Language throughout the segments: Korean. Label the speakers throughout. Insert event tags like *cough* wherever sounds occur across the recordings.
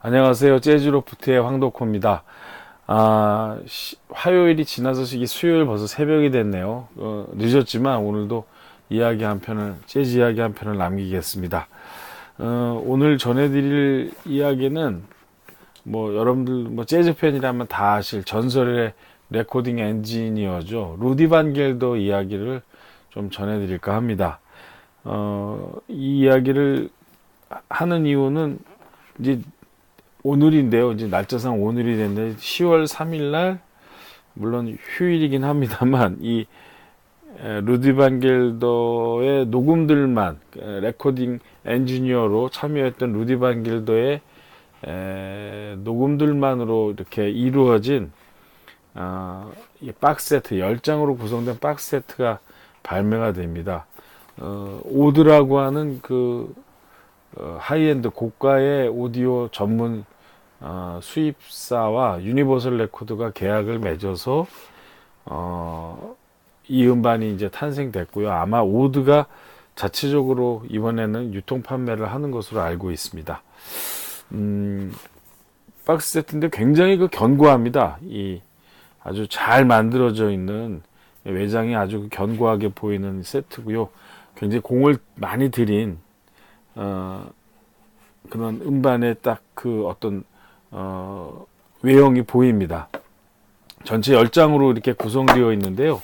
Speaker 1: 안녕하세요. 재즈로프트의 황덕호입니다. 아, 시, 화요일이 지나서 이게 수요일 벌써 새벽이 됐네요. 어, 늦었지만 오늘도 이야기 한 편을, 재즈 이야기 한 편을 남기겠습니다. 어, 오늘 전해드릴 이야기는 뭐 여러분들 뭐 재즈 팬이라면 다 아실 전설의 레코딩 엔지니어죠. 루디 반 겔더 이야기를 좀 전해드릴까 합니다. 어, 이 이야기를 하는 이유는 이제 오늘인데요. 이제 날짜상 오늘이 됐는데 10월 3일 날 물론 휴일이긴 합니다만 이 루디 반겔더의 녹음들만 레코딩 엔지니어로 참여했던 루디 반겔더의 녹음들만으로 이렇게 이루어진 어, 박스 세트 10장으로 구성된 박스 세트가 발매가 됩니다. 어, 오드라고 하는 그 어, 하이엔드 고가의 오디오 전문 어, 수입사와 유니버설 레코드가 계약을 맺어서 어, 이 음반이 이제 탄생됐고요. 아마 오드가 자체적으로 이번에는 유통 판매를 하는 것으로 알고 있습니다. 음, 박스 세트인데 굉장히 그 견고합니다. 이 아주 잘 만들어져 있는 외장이 아주 견고하게 보이는 세트고요. 굉장히 공을 많이 들인 어, 그런 음반의 딱그 어떤 어, 외형이 보입니다. 전체 10장으로 이렇게 구성되어 있는데요.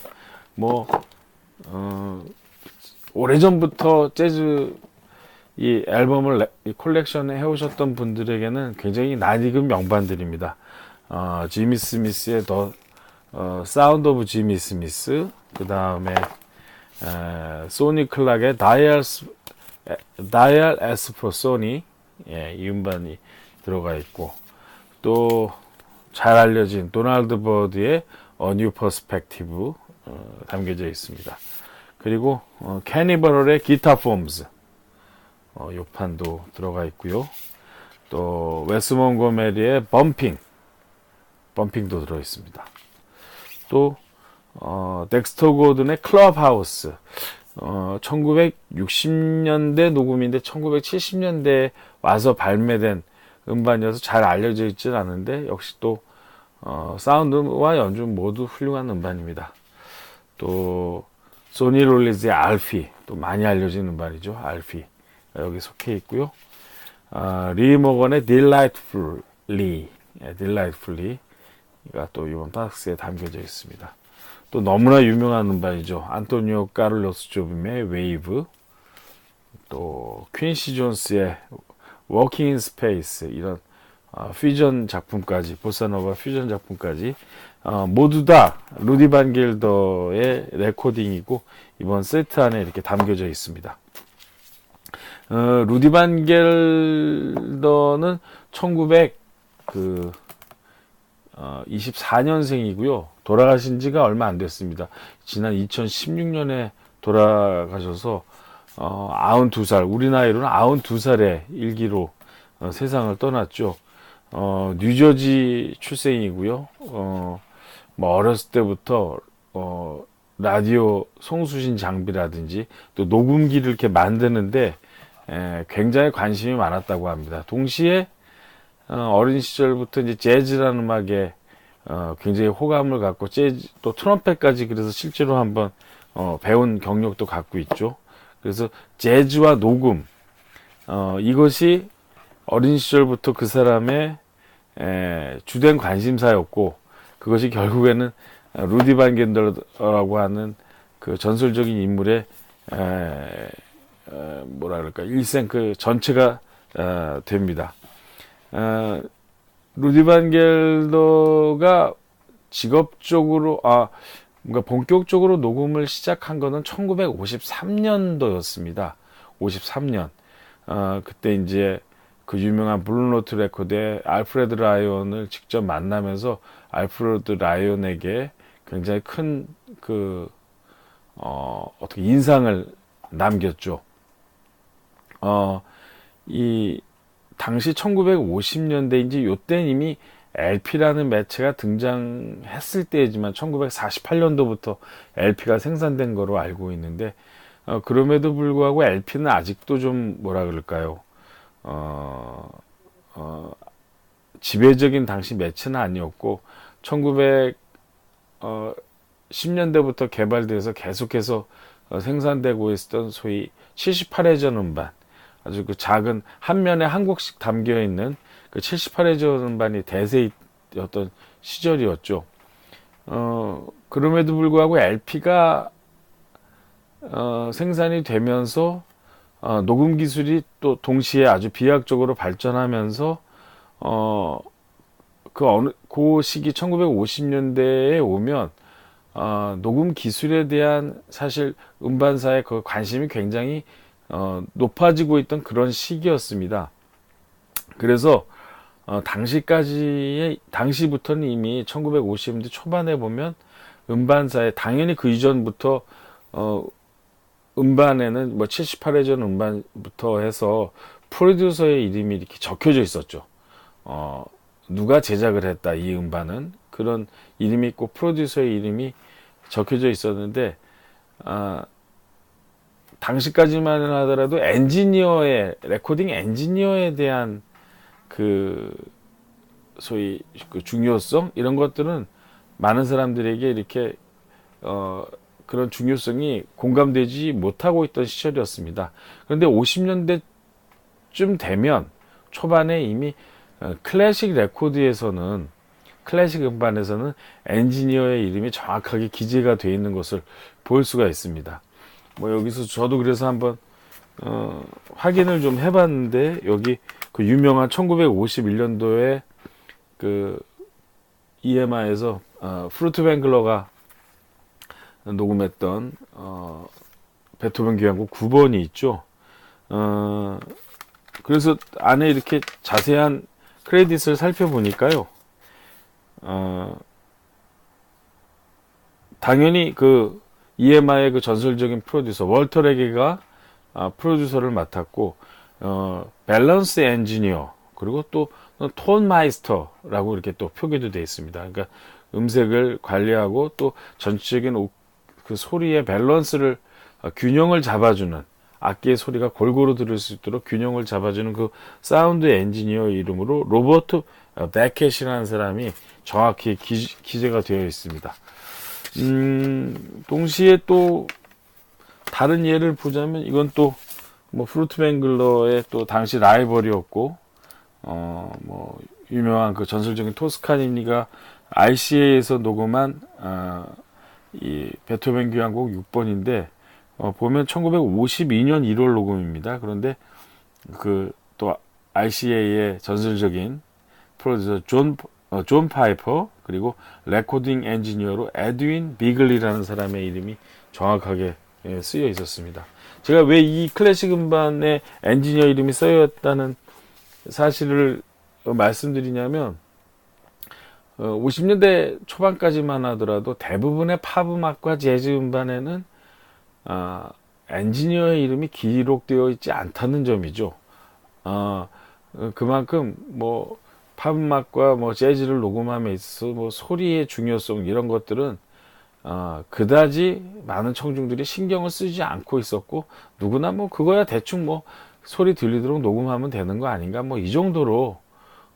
Speaker 1: 뭐 어, 오래전부터 재즈 이 앨범을 콜렉션 해오셨던 분들에게는 굉장히 낯익은 명반들입니다. 어, 지미 스미스의 더 어, 사운드 오브 지미 스미스 그 다음에 소니 클락의 다이얼 다이얼 프로 소니 예, 이 음반이 들어가 있고 또 잘 알려진 도널드 버드의 어뉴 퍼스펙티브 어, 담겨져 있습니다. 그리고 어, 캐니버럴의 기타 폼즈 어, 요 판도 들어가 있고요. 또 웨스 몬 고메리의 범핑 범핑도 들어 있습니다. 또 어, 덱스터 고든의 클럽하우스 어, 1960년대 녹음인데 1970년대에 와서 발매된 음반이어서 잘 알려져 있지는 않은데 역시 또 어, 사운드와 연주 모두 훌륭한 음반입니다. 또 소니 롤리즈의 알피 또 많이 알려진 음반이죠. 알피 여기 속해 있고요. 아, 리 모건의 딜라이트풀리 딜라이트풀리가 또 이번 박스에 담겨져 있습니다. 또 너무나 유명한 음반이죠. 안토니오 까를로스 조빔의 웨이브, 또 퀸시 존스의 워킹 인 스페이스 이런 어, 퓨전 작품까지 보사노바 퓨전 작품까지 어, 모두 다 루디 반겔더의 레코딩이고 이번 세트 안에 이렇게 담겨져 있습니다. 어, 루디 반겔더는 1900 그, 어, 24년생이고요. 돌아가신 지가 얼마 안 됐습니다. 지난 2016년에 돌아가셔서 어, 92살, 우리 나이로는 92살의 일기로 어, 세상을 떠났죠. 어, 뉴저지 출생이고요. 어, 뭐 어렸을 때부터 어, 라디오 송수신 장비라든지 또 녹음기를 이렇게 만드는데 에, 굉장히 관심이 많았다고 합니다. 동시에 어, 어린 시절부터 이제 재즈라는 음악에 어, 굉장히 호감을 갖고 재즈 또 트럼펫까지 그래서 실제로 한번 어, 배운 경력도 갖고 있죠. 그래서 재즈와 녹음 어, 이것이 어린 시절부터 그 사람의 에, 주된 관심사였고 그것이 결국에는 루디 반 겐더라고 하는 그 전설적인 인물의 에, 에, 뭐라 그럴까 일생 그 전체가 에, 됩니다. 에, 루디 반 겔더가 직업적으로 아 뭔가 본격적으로 녹음을 시작한 거는 1953년도였습니다. 53년. 어, 그때 이제 그 유명한 블루노트 레코드의 알프레드 라이온을 직접 만나면서 알프레드 라이온에게 굉장히 큰 그, 어, 어떻게 인상을 남겼죠. 어, 이, 당시 1950년대인지 요때 이미 LP라는 매체가 등장했을 때지만 1948년도부터 LP가 생산된 거로 알고 있는데 어, 그럼에도 불구하고 LP는 아직도 좀 뭐라 그럴까요? 어, 어, 지배적인 당시 매체는 아니었고 1910년대부터 개발돼서 계속해서 어, 생산되고 있었던 소위 78회전 음반 아주 그 작은 한 면에 한 곡씩 담겨 있는 그 78회전 음반이 대세였던 시절이었죠. 어, 그럼에도 불구하고 LP가 어, 생산이 되면서 어, 녹음 기술이 또 동시에 아주 비약적으로 발전하면서 어, 그 어느 그 시기 1950년대에 오면 어, 녹음 기술에 대한 사실 음반사의 그 관심이 굉장히 어, 높아지고 있던 그런 시기였습니다. 그래서 어, 당시까지의 당시부터는 이미 1950년대 초반에 보면 음반사에 당연히 그 이전부터 어, 음반에는 뭐 78회전 음반부터 해서 프로듀서의 이름이 이렇게 적혀져 있었죠. 어, 누가 제작을 했다 이 음반은 그런 이름이 있고 프로듀서의 이름이 적혀져 있었는데 아, 당시까지만 하더라도 엔지니어의 레코딩 엔지니어에 대한 그 소위 그 중요성 이런 것들은 많은 사람들에게 이렇게 어 그런 중요성이 공감되지 못하고 있던 시절이었습니다. 그런데 50년대쯤 되면 초반에 이미 어, 클래식 레코드에서는 클래식 음반에서는 엔지니어의 이름이 정확하게 기재가 되어 있는 것을 볼 수가 있습니다. 뭐 여기서 저도 그래서 한번 어, 확인을 좀 해봤는데 여기 그 유명한 1951년도에 그 EMI에서 어, 프루트 뱅글러가 녹음했던 어, 베토벤 교향곡 9번이 있죠. 어, 그래서 안에 이렇게 자세한 크레딧을 살펴보니까요. 어, 당연히 그 EMI의 그 전설적인 프로듀서 월터 레게가 아, 프로듀서를 맡았고 어, 밸런스 엔지니어 그리고 또 톤 마이스터라고 이렇게 또 표기도 되어 있습니다. 그러니까 음색을 관리하고 또 전체적인 오, 그 소리의 밸런스를 어, 균형을 잡아주는 악기의 소리가 골고루 들을 수 있도록 균형을 잡아주는 그 사운드 엔지니어 이름으로 로버트 어, 베켓이라는 사람이 정확히 기, 기재가 되어 있습니다. 음, 동시에 또 다른 예를 보자면 이건 또 뭐 프루트 뱅글러의 또 당시 라이벌이었고 어 뭐 유명한 그 전설적인 토스카니니가 RCA에서 녹음한 어, 이 베토벤 교향곡 6번인데 어, 보면 1952년 1월 녹음입니다. 그런데 그또 RCA의 전설적인 프로듀서 존, 어, 존 파이퍼 그리고 레코딩 엔지니어로 에드윈 비글리라는 사람의 이름이 정확하게 예, 쓰여 있었습니다. 제가 왜 이 클래식 음반에 엔지니어 이름이 쓰여 있다는 사실을 말씀드리냐면 어, 50년대 초반까지만 하더라도 대부분의 팝 음악과 재즈 음반에는 아, 엔지니어의 이름이 기록되어 있지 않다는 점이죠. 아, 그만큼 뭐 팝음악과 뭐 재즈를 녹음함에 있어서 뭐 소리의 중요성 이런 것들은 어, 그다지 많은 청중들이 신경을 쓰지 않고 있었고 누구나 뭐 그거야 대충 뭐 소리 들리도록 녹음하면 되는 거 아닌가 뭐 이 정도로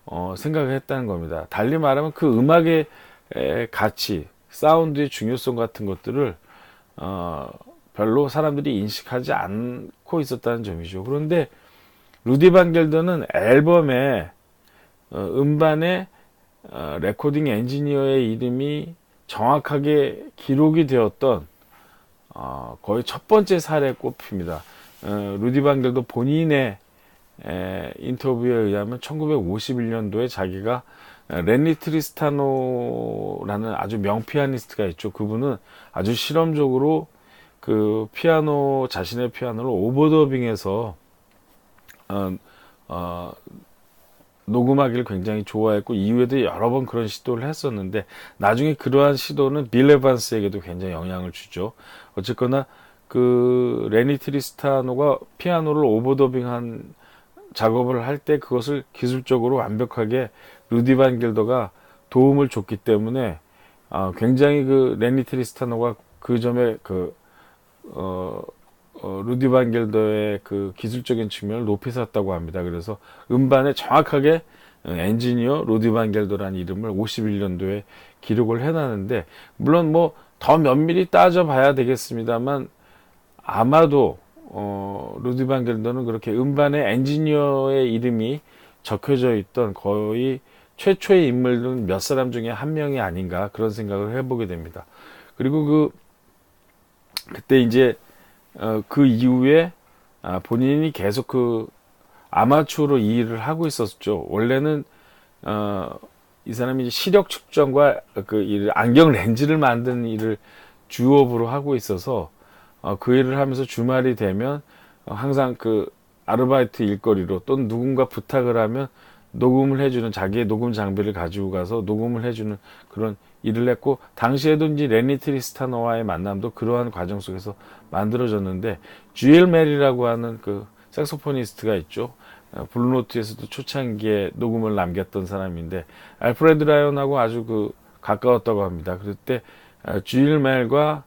Speaker 1: 어, 생각을 했다는 겁니다. 달리 말하면 그 음악의 에, 가치, 사운드의 중요성 같은 것들을 어, 별로 사람들이 인식하지 않고 있었다는 점이죠. 그런데 루디 반겔더는 앨범에 어, 음반에 어, 레코딩 엔지니어의 이름이 정확하게 기록이 되었던 어, 거의 첫 번째 사례 꼽힙니다. 어, 루디 반겔도 본인의 에, 인터뷰에 의하면 1951년도에 자기가 렌리 트리스타노라는 아주 명피아니스트가 있죠. 그분은 아주 실험적으로 그 피아노 자신의 피아노를 오버더빙해서 어, 어, 녹음하기를 굉장히 좋아했고 이후에도 여러 번 그런 시도를 했었는데 나중에 그러한 시도는 빌 에반스에게도 굉장히 영향을 주죠. 어쨌거나 그 레니 트리스타노가 피아노를 오버더빙한 작업을 할 때 그것을 기술적으로 완벽하게 루디 반 길더가 도움을 줬기 때문에 아, 굉장히 그 레니 트리스타노가 그 점에 그 어, 어, 루디 반 겔더의 그 기술적인 측면을 높이 샀다고 합니다. 그래서 음반에 정확하게 엔지니어 로디 반겔더라는 이름을 51년도에 기록을 해놨는데 물론 뭐 더 면밀히 따져봐야 되겠습니다만 아마도 어, 로디 반겔더는 그렇게 음반에 엔지니어의 이름이 적혀져 있던 거의 최초의 인물은 몇 사람 중에 한 명이 아닌가 그런 생각을 해보게 됩니다. 그리고 그 그때 이제 어, 그 이후에 아, 본인이 계속 그 아마추어로 이 일을 하고 있었죠. 원래는 어, 이 사람이 시력 측정과 그 일, 안경 렌즈를 만드는 일을 주업으로 하고 있어서 어, 그 일을 하면서 주말이 되면 어, 항상 그 아르바이트 일거리로 또는 누군가 부탁을 하면 녹음을 해주는 자기의 녹음 장비를 가지고 가서 녹음을 해주는 그런 일을 했고 당시에도 이제 레니 트리스타노와의 만남도 그러한 과정 속에서 만들어졌는데 주엘 메리라고 하는 그 색소포니스트가 있죠. 어, 블루노트에서도 초창기에 녹음을 남겼던 사람인데 알프레드 라이언하고 아주 그 가까웠다고 합니다. 그럴 때 어, 주일 멜과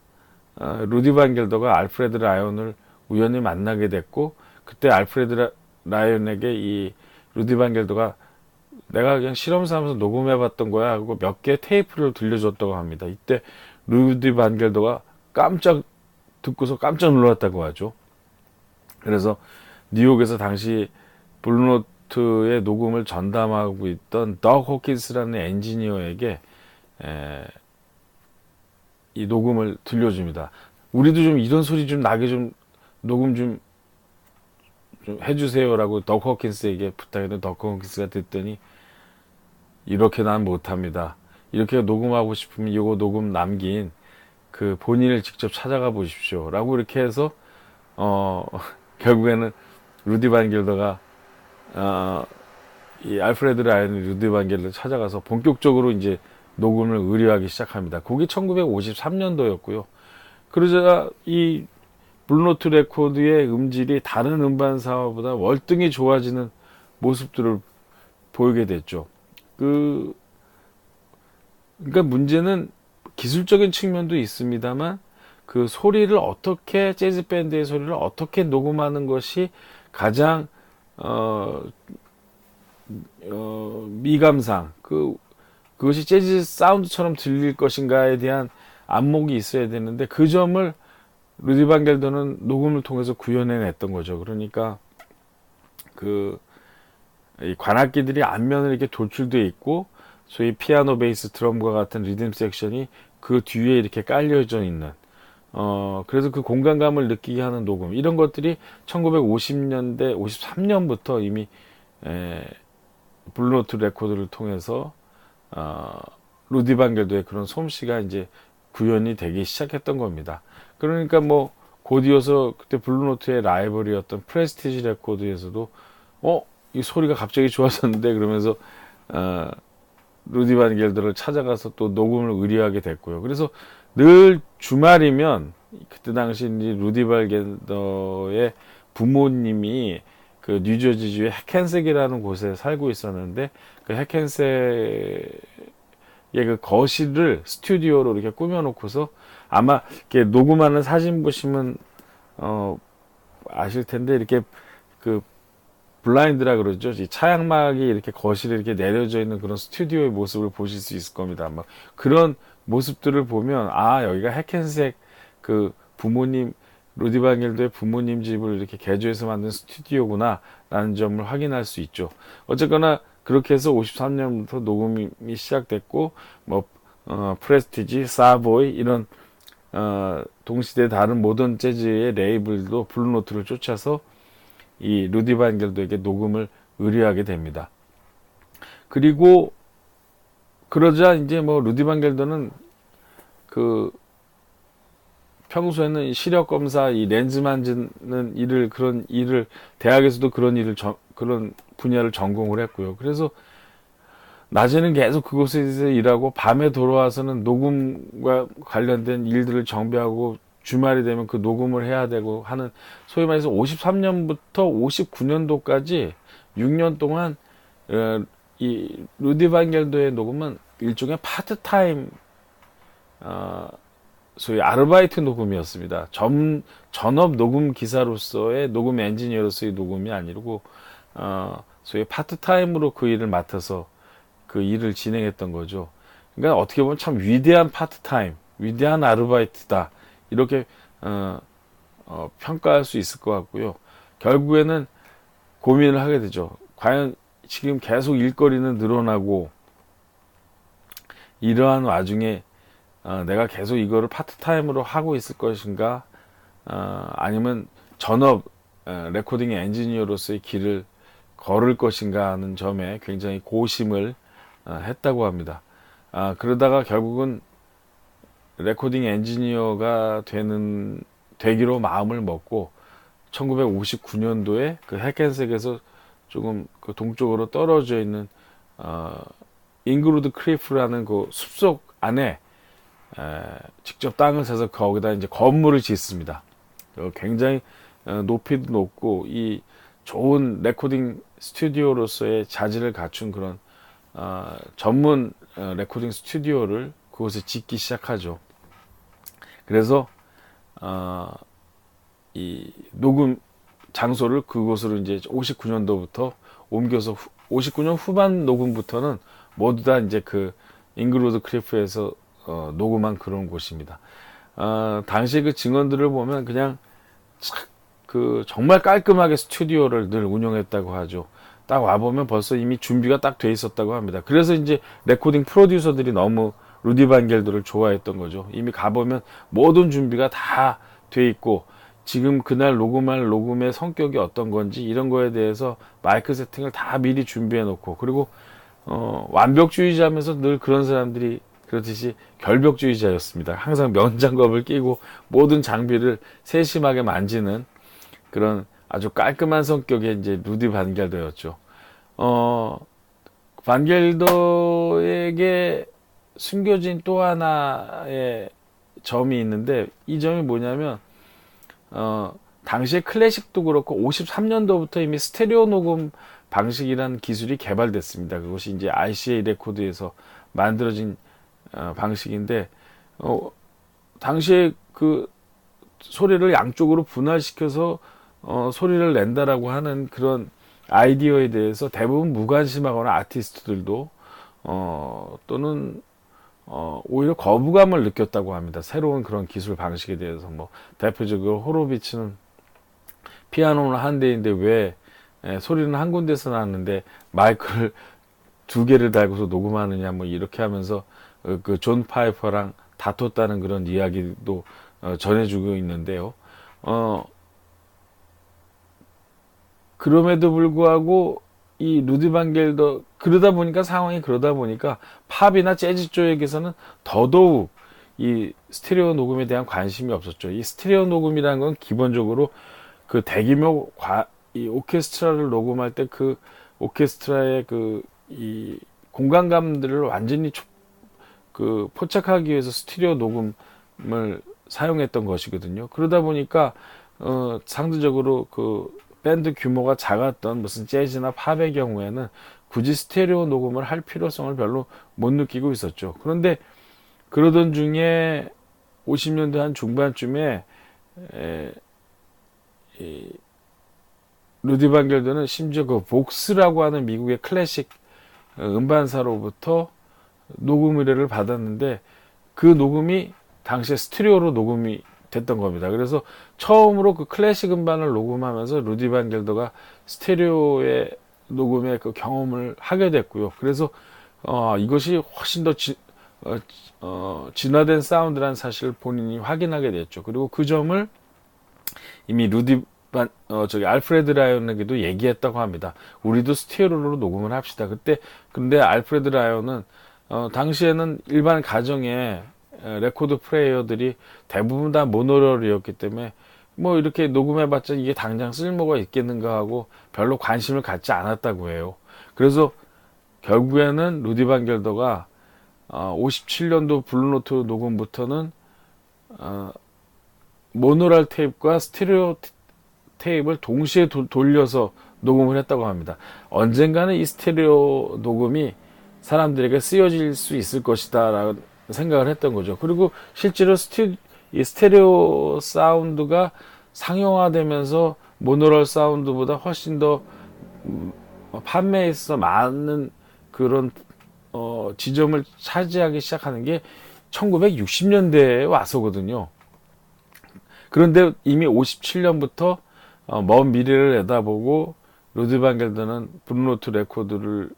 Speaker 1: 어, 루디 반겔더가 알프레드 라이언을 우연히 만나게 됐고 그때 알프레드 라이언에게 이 루디 반겔더가 내가 그냥 실험 삼아서 녹음해봤던 거야 하고 몇 개 테이프를 들려줬다고 합니다. 이때 루디 반겔더가 깜짝 듣고서 깜짝 놀랐다고 하죠. 그래서 뉴욕에서 당시 블루노트의 녹음을 전담하고 있던 더 호킨스라는 엔지니어에게 에, 이 녹음을 들려줍니다. 우리도 좀 이런 소리 좀 나게 좀 녹음 좀, 좀 해주세요라고 덕 호킨스에게 부탁했는데 덕 호킨스가 듣더니 이렇게 난 못합니다. 이렇게 녹음하고 싶으면 이거 녹음 남긴 그 본인을 직접 찾아가 보십시오. 라고 이렇게 해서, 어, *laughs* 결국에는 루디 반길더가, 어, 이 알프레드 라이언이 루디 반길더를 찾아가서 본격적으로 이제 녹음을 의뢰하기 시작합니다. 그게 1953년도였고요. 그러자 이 블루노트 레코드의 음질이 다른 음반사보다 월등히 좋아지는 모습들을 보이게 됐죠. 그, 그러니까 문제는 기술적인 측면도 있습니다만 그 소리를 어떻게 재즈 밴드의 소리를 어떻게 녹음하는 것이 가장 어, 어 미감상 그 그것이 재즈 사운드처럼 들릴 것인가에 대한 안목이 있어야 되는데 그 점을 루디 반겔더는 녹음을 통해서 구현해냈던 거죠. 그러니까 그 관악기들이 앞면을 이렇게 돌출돼 있고 소위 피아노 베이스 드럼과 같은 리듬 섹션이 그 뒤에 이렇게 깔려져 있는 어 그래서 그 공간감을 느끼게 하는 녹음 이런 것들이 1950년대 53년부터 이미 에, 블루노트 레코드를 통해서 어, 루디 반겔도의 그런 솜씨가 이제 구현이 되기 시작했던 겁니다. 그러니까 뭐 곧이어서 그때 블루노트의 라이벌이었던 프레스티지 레코드에서도 어 이 소리가 갑자기 좋아졌는데 그러면서 어, 루디 반 겔더를 찾아가서 또 녹음을 의뢰하게 됐고요. 그래서 늘 주말이면 그때 당시 루디 반 겔더의 부모님이 그 뉴저지주의 해켄색이라는 곳에 살고 있었는데 그 해켄색 의그 거실을 스튜디오로 이렇게 꾸며놓고서 아마 이렇게 녹음하는 사진 보시면 어 아실 텐데 이렇게 그 블라인드라 그러죠. 이 차양막이 이렇게 거실에 이렇게 내려져 있는 그런 스튜디오의 모습을 보실 수 있을 겁니다. 아마 그런 모습들을 보면 아 여기가 해켄색 그 부모님 로디방겔도의 부모님 집을 이렇게 개조해서 만든 스튜디오구나 라는 점을 확인할 수 있죠. 어쨌거나 그렇게 해서 53년부터 녹음이 시작됐고 뭐 어, 프레스티지, 사보이 이런 어, 동시대 다른 모던 재즈의 레이블도 블루노트를 쫓아서 이 루디 반겔도에게 녹음을 의뢰하게 됩니다. 그리고 그러자 이제 뭐 루디 반겔도는 그 평소에는 시력 검사, 이 렌즈 만지는 일을 그런 일을 대학에서도 그런 일을 저, 그런 분야를 전공을 했고요. 그래서 낮에는 계속 그곳에서 일하고 밤에 돌아와서는 녹음과 관련된 일들을 정비하고 주말이 되면 그 녹음을 해야 되고 하는 소위 말해서 53년부터 59년도까지 6년 동안 어, 이 루디 반겔도의 녹음은 일종의 파트타임 어, 소위 아르바이트 녹음이었습니다. 전, 전업 녹음 기사로서의 녹음 엔지니어로서의 녹음이 아니고, 어, 소위 파트타임으로 그 일을 맡아서 그 일을 진행했던 거죠. 그러니까 어떻게 보면 참 위대한 파트타임, 위대한 아르바이트다. 이렇게 어, 어, 평가할 수 있을 것 같고요. 결국에는 고민을 하게 되죠. 과연 지금 계속 일거리는 늘어나고 이러한 와중에 어, 내가 계속 이거를 파트타임으로 하고 있을 것인가 어, 아니면 전업 어, 레코딩 엔지니어로서의 길을 걸을 것인가 하는 점에 굉장히 고심을 어, 했다고 합니다. 아, 그러다가 결국은 레코딩 엔지니어가 되는 되기로 마음을 먹고 1959년도에 그 해켄색에서 조금 그 동쪽으로 떨어져 있는 어, 잉그루드 크리프라는 그 숲속 안에 에, 직접 땅을 사서 거기다 이제 건물을 짓습니다. 어, 굉장히 어, 높이도 높고 이 좋은 레코딩 스튜디오로서의 자질을 갖춘 그런 어, 전문 어, 레코딩 스튜디오를 그곳에 짓기 시작하죠. 그래서 어, 이 녹음 장소를 그곳으로 이제 59년도부터 옮겨서 후, 59년 후반 녹음부터는 모두 다 이제 그 잉그로드 크리프에서 어, 녹음한 그런 곳입니다. 어, 당시 그 증언들을 보면 그냥 그 정말 깔끔하게 스튜디오를 늘 운영했다고 하죠. 딱 와보면 벌써 이미 준비가 딱 돼 있었다고 합니다. 그래서 이제 레코딩 프로듀서들이 너무 루디 반겔들을 좋아했던 거죠. 이미 가보면 모든 준비가 다 돼 있고 지금 그날 녹음할 녹음의 성격이 어떤 건지 이런 거에 대해서 마이크 세팅을 다 미리 준비해 놓고 그리고 어, 완벽주의자면서 늘 그런 사람들이 그렇듯이 결벽주의자였습니다. 항상 면장갑을 끼고 모든 장비를 세심하게 만지는 그런 아주 깔끔한 성격의 이제 루디 반겔더였죠. 어, 반겔더에게 숨겨진 또 하나의 점이 있는데 이 점이 뭐냐면 어, 당시에 클래식도 그렇고 53년도부터 이미 스테레오 녹음 방식이라는 기술이 개발됐습니다. 그것이 이제 RCA 레코드에서 만들어진 어, 방식인데 어, 당시에 그 소리를 양쪽으로 분할시켜서 어, 소리를 낸다라고 하는 그런 아이디어에 대해서 대부분 무관심하거나 아티스트들도 어, 또는 어, 오히려 거부감을 느꼈다고 합니다. 새로운 그런 기술 방식에 대해서 뭐 대표적으로 호로비츠는 피아노는 한 대인데 왜 에, 소리는 한 군데서 나는데 마이크를 두 개를 달고서 녹음하느냐 뭐 이렇게 하면서 어, 그존 파이퍼랑 다퉜다는 그런 이야기도 어, 전해주고 있는데요. 어, 그럼에도 불구하고 이 루디 반겔더 그러다 보니까 상황이 그러다 보니까 팝이나 재즈 쪽에서는 더더욱 이 스테레오 녹음에 대한 관심이 없었죠. 이 스테레오 녹음이라는 건 기본적으로 그 대규모 과, 이 오케스트라를 녹음할 때 그 오케스트라의 그 이 공간감들을 완전히 초, 그 포착하기 위해서 스테레오 녹음을 사용했던 것이거든요. 그러다 보니까 어 상대적으로 그 밴드 규모가 작았던 무슨 재즈나 팝의 경우에는 굳이 스테레오 녹음을 할 필요성을 별로 못 느끼고 있었죠. 그런데 그러던 중에 50년대 한 중반쯤에 에, 이, 루디 반겔드는 심지어 그 복스라고 하는 미국의 클래식 음반사로부터 녹음 의뢰를 받았는데 그 녹음이 당시에 스테레오로 녹음이 됐던 겁니다. 그래서 처음으로 그 클래식 음반을 녹음하면서 루디 반 겔더가 스테레오의 녹음의 그 경험을 하게 됐고요. 그래서 어, 이것이 훨씬 더 지, 어, 어, 진화된 사운드라는 사실을 본인이 확인하게 됐죠. 그리고 그 점을 이미 루디 반, 어, 저기 알프레드 라이언에게도 얘기했다고 합니다. 우리도 스테레오로 녹음을 합시다. 그때 근데 알프레드 라이언은 어, 당시에는 일반 가정에 레코드 플레이어들이 대부분 다 모노럴이었기 때문에 뭐 이렇게 녹음해봤자 이게 당장 쓸모가 있겠는가 하고 별로 관심을 갖지 않았다고 해요. 그래서 결국에는 루디 반겔더가 어, 57년도 블루노트 녹음부터는 어, 모노랄 테이프와 스테레오 테이프를 동시에 도, 돌려서 녹음을 했다고 합니다. 언젠가는 이 스테레오 녹음이 사람들에게 쓰여질 수 있을 것이다라는 생각을 했던 거죠. 그리고 실제로 스티, 이 스테레오 사운드가 상용화되면서 모노럴 사운드보다 훨씬 더 음, 어, 판매에 있어서 많은 그런 어, 지점을 차지하기 시작하는 게 1960년대에 와서거든요. 그런데 이미 57년부터 어, 먼 미래를 내다보고 로드 반겔더는 블루노트 레코드를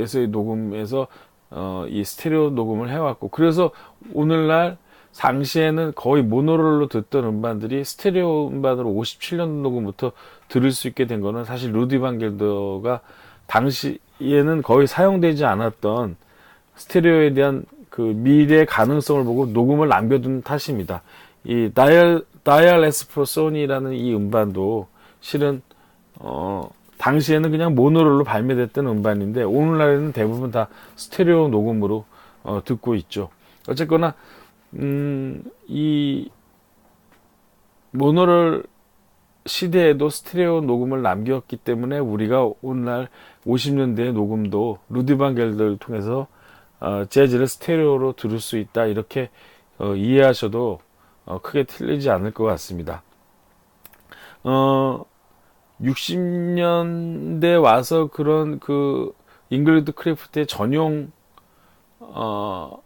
Speaker 1: 에서의 녹음에서 어, 이 스테레오 녹음을 해왔고 그래서 오늘날 당시에는 거의 모노롤로 듣던 음반들이 스테레오 음반으로 57년 녹음부터 들을 수 있게 된 거는 사실 루디 반겔더가 당시에는 거의 사용되지 않았던 스테레오에 대한 그 미래의 가능성을 보고 녹음을 남겨둔 탓입니다. 이 다이얼 다이얼 에스프로 소니라는 이 음반도 실은 어 당시에는 그냥 모노롤로 발매됐던 음반인데 오늘날에는 대부분 다 스테레오 녹음으로 어, 듣고 있죠. 어쨌거나 음, 이 모노롤 시대에도 스테레오 녹음을 남겼기 때문에 우리가 오늘날 50년대의 녹음도 루디반 겔더를 통해서 어, 재즈를 스테레오로 들을 수 있다 이렇게 어, 이해하셔도 어, 크게 틀리지 않을 것 같습니다. 어, 60년대 와서 그런 그 잉글리드 크래프트의 전용 어,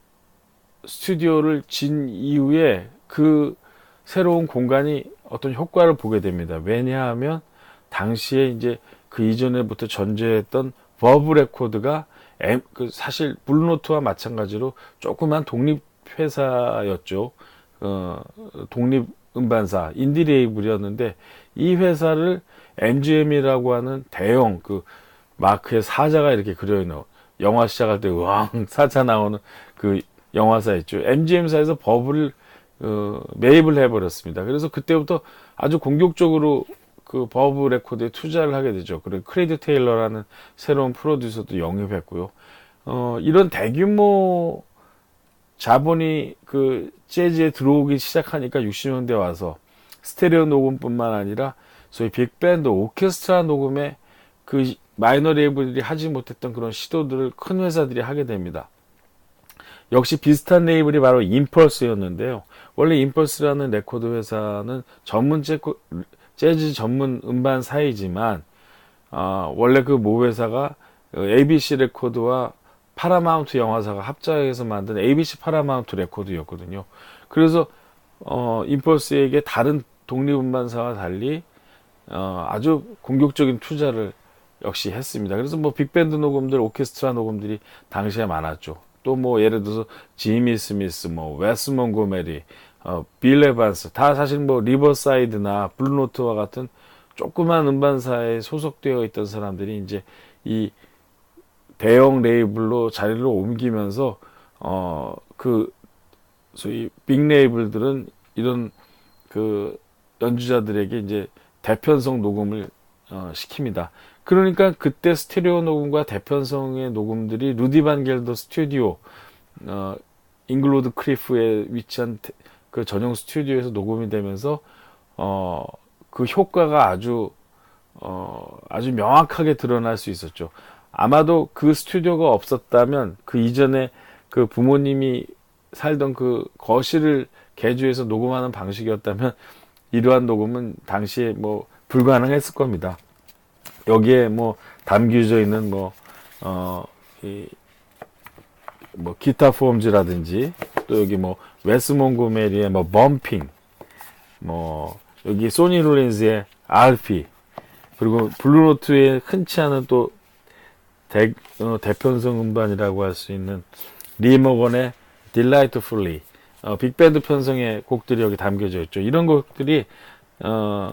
Speaker 1: 스튜디오를 진 이후에 그 새로운 공간이 어떤 효과를 보게 됩니다. 왜냐하면 당시에 이제 그 이전에부터 전제했던 버브 레코드가 M, 그 사실 블루노트와 마찬가지로 조그만 독립 회사였죠. 어, 독립 음반사 인디 레이블이었는데 이 회사를 MGM이라고 하는 대형 그 마크의 사자가 이렇게 그려 있는 영화 시작할 때 우왕 *laughs* 사자 나오는 그 영화사 있죠. MGM사에서 버블을 어, 매입을 해버렸습니다. 그래서 그때부터 아주 공격적으로 그 버브 레코드에 투자를 하게 되죠. 그리고 크레이드 테일러라는 새로운 프로듀서도 영입했고요. 어, 이런 대규모 자본이 그 재즈에 들어오기 시작하니까 60년대 와서 스테레오 녹음뿐만 아니라 소위 빅밴드 오케스트라 녹음에 그 마이너 레이블들이 하지 못했던 그런 시도들을 큰 회사들이 하게 됩니다. 역시 비슷한 레이블이 바로 임펄스였는데요. 원래 임펄스라는 레코드 회사는 전문 재즈 전문 음반 사이지만 어, 원래 그 모 회사가 ABC 레코드와 파라마운트 영화사가 합작해서 만든 ABC 파라마운트 레코드였거든요. 그래서 어, 임펄스에게 다른 독립음반사와 달리 어, 아주 공격적인 투자를 역시 했습니다. 그래서 뭐 빅밴드 녹음들, 오케스트라 녹음들이 당시에 많았죠. 또 뭐 예를 들어서 지미 스미스, 뭐 웨스 몬고메리, 어, 빌 에반스 다 사실 뭐 리버사이드나 블루노트와 같은 조그만 음반사에 소속되어 있던 사람들이 이제 이 대형 레이블로 자리를 옮기면서 어 그 소위 빅 레이블들은 이런 그 연주자들에게 이제 대편성 녹음을 어, 시킵니다. 그러니까 그때 스테레오 녹음과 대편성의 녹음들이 루디 반 겔더 스튜디오 어, 잉글로드 크리프에 위치한 그 전용 스튜디오에서 녹음이 되면서 어, 그 효과가 아주 어, 아주 명확하게 드러날 수 있었죠. 아마도 그 스튜디오가 없었다면 그 이전에 그 부모님이 살던 그 거실을 개조해서 녹음하는 방식이었다면 이러한 녹음은 당시에 뭐 불가능했을 겁니다. 여기에 뭐 담겨져 있는 뭐, 어, 이, 뭐 기타 폼즈라든지 또 여기 뭐 웨스 몬고메리의 뭐 범핑 뭐 여기 소니 롤린즈의 RP 그리고 블루노트에 흔치 않은 또 대, 어, 대편성 음반이라고 할 수 있는 리머건의 Delightfully 어, 빅밴드 편성의 곡들이 여기 담겨져 있죠. 이런 곡들이 어,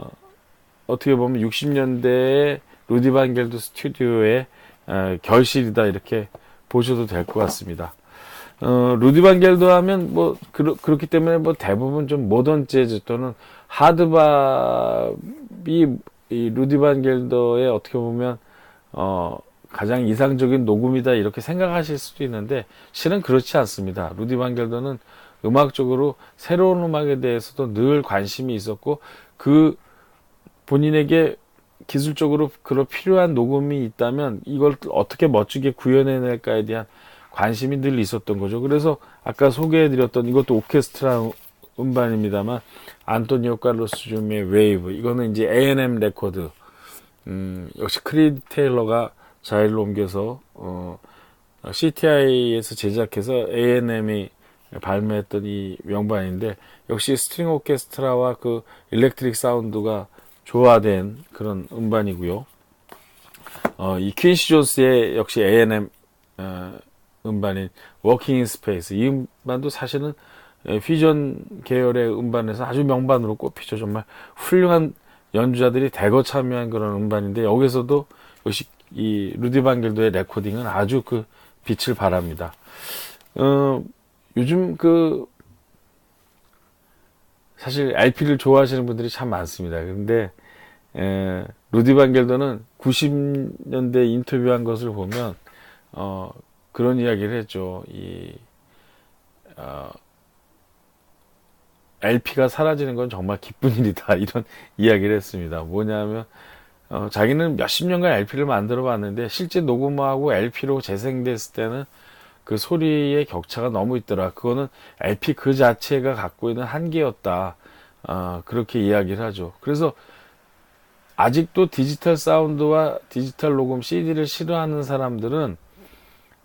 Speaker 1: 어떻게 보면 60년대에 루디 반겔드 스튜디오의 어, 결실이다 이렇게 보셔도 될 것 같습니다. 어, 루디 반겔드 하면 뭐 그렇, 기 때문에 뭐 대부분 좀 모던 재즈 또는 하드밥이 이 루디 반겔더의 어떻게 보면 어, 가장 이상적인 녹음이다 이렇게 생각하실 수도 있는데 실은 그렇지 않습니다. 루디 반겔더는 음악적으로 새로운 음악에 대해서도 늘 관심이 있었고 그 본인에게 기술적으로 그런 필요한 녹음이 있다면 이걸 어떻게 멋지게 구현해낼까에 대한 관심이 늘 있었던 거죠. 그래서 아까 소개해드렸던 이것도 오케스트라 음반입니다만 안토니오 칼로스 줌의 웨이브 이거는 이제 A&M 레코드 음, 역시 크리드 테일러가 자리를 옮겨서 어, CTI에서 제작해서 A&M이 발매했던 이 명반인데 역시 스트링 오케스트라와 그 일렉트릭 사운드가 조화된 그런 음반이고요. 어, 이 퀸시 존스의 역시 A&M 어, 음반인 워킹 인 스페이스 이 음반도 사실은 에, 퓨전 계열의 음반에서 아주 명반으로 꼽히죠. 정말 훌륭한 연주자들이 대거 참여한 그런 음반인데 여기서도 역시 이 루디 반겔도의 레코딩은 아주 그 빛을 발합니다. 어, 요즘 그 사실 LP를 좋아하시는 분들이 참 많습니다. 근데 에, 루디 반겔도는 90년대 인터뷰한 것을 보면 어, 그런 이야기를 했죠. 이 어, LP가 사라지는 건 정말 기쁜 일이다 *laughs* 이런 이야기를 했습니다. 뭐냐면 어, 자기는 몇십 년간 LP를 만들어 봤는데 실제 녹음하고 LP로 재생됐을 때는 그 소리의 격차가 너무 있더라. 그거는 LP 그 자체가 갖고 있는 한계였다. 어, 그렇게 이야기를 하죠. 그래서 아직도 디지털 사운드와 디지털 녹음 CD를 싫어하는 사람들은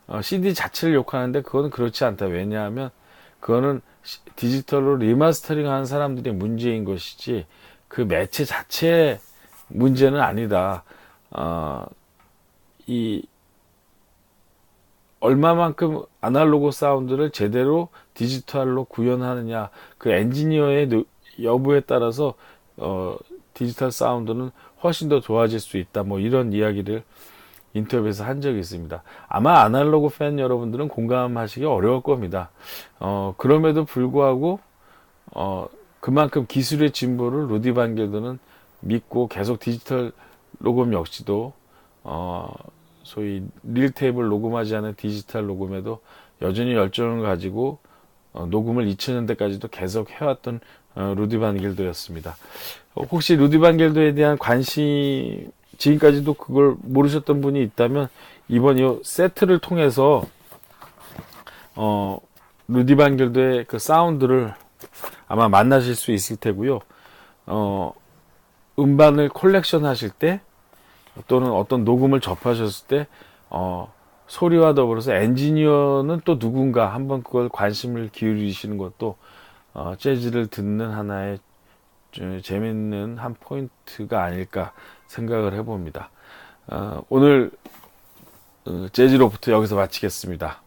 Speaker 1: 어, CD 자체를 욕하는데 그거는 그렇지 않다. 왜냐하면 그거는 디지털로 리마스터링 하는 사람들의 문제인 것이지 그 매체 자체의 문제는 아니다. 어, 이 얼마만큼 아날로그 사운드를 제대로 디지털로 구현하느냐 그 엔지니어의 노- 여부에 따라서 어, 디지털 사운드는 훨씬 더 좋아질 수 있다. 뭐 이런 이야기를 인터뷰에서 한 적이 있습니다. 아마 아날로그 팬 여러분들은 공감하시기 어려울 겁니다. 어, 그럼에도 불구하고 어, 그만큼 기술의 진보를 루디 반겔드는 믿고 계속 디지털 녹음 역시도 어, 소위 릴 테이블 녹음하지 않은 디지털 녹음에도 여전히 열정을 가지고 어, 녹음을 2000년대까지도 계속 해왔던 어, 루디 반겔도였습니다. 어, 혹시 루디 반겔도에 대한 관심 지금까지도 그걸 모르셨던 분이 있다면 이번 이 세트를 통해서 어, 루디 반겔도의 그 사운드를 아마 만나실 수 있을 테고요. 어, 음반을 콜렉션 하실 때 또는 어떤 녹음을 접하셨을 때 어, 소리와 더불어서 엔지니어는 또 누군가 한번 그걸 관심을 기울이시는 것도 어, 재즈를 듣는 하나의 좀 재밌는 한 포인트가 아닐까 생각을 해봅니다. 어, 오늘 어, 재즈로부터 여기서 마치겠습니다.